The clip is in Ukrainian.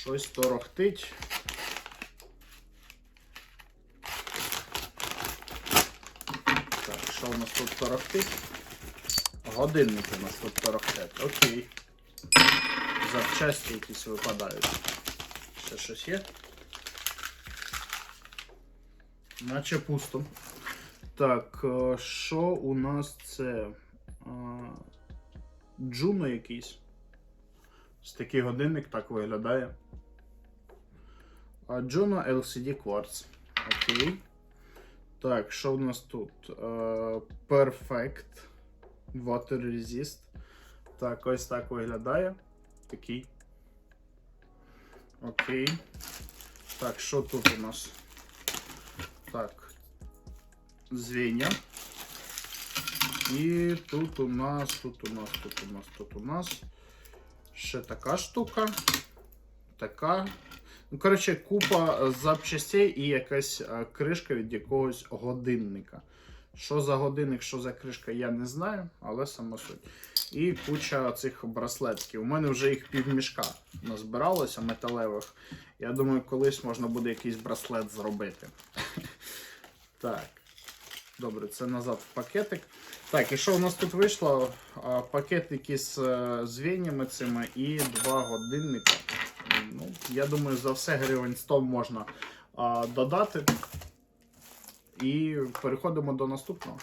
Щось торохтить. Так, що у нас тут торохтить? Годинники у нас тут торохтять. Окей. Запчасті якісь випадають. Ще щось є? Наче пусто. Так, е, що у нас це? Джуно якийсь. Ось такий годинник так виглядає. Juno LCD Quartz. Окей. Так, що у нас тут? Е, Perfect Water Resist. Так, ось так виглядає. Такий. Окей. Так, що тут у нас? Так. Звіння. І тут у нас, тут у нас, тут у нас, тут у нас. Ще така штука. Така. Ну, коротше, купа запчастей і якась е, кришка від якогось годинника. Що за годинник, що за кришка, я не знаю, але сама суть. І куча цих браслетів. У мене вже їх півмішка назбиралося металевих. Я думаю, колись можна буде якийсь браслет зробити. Так. Добре, це назад в пакетик. Так, і що у нас тут вийшло? Пакетики з е, звіннями цими і два годинника. Ну, я думаю, за все гривень 100 можна а, додати. І переходимо до наступного.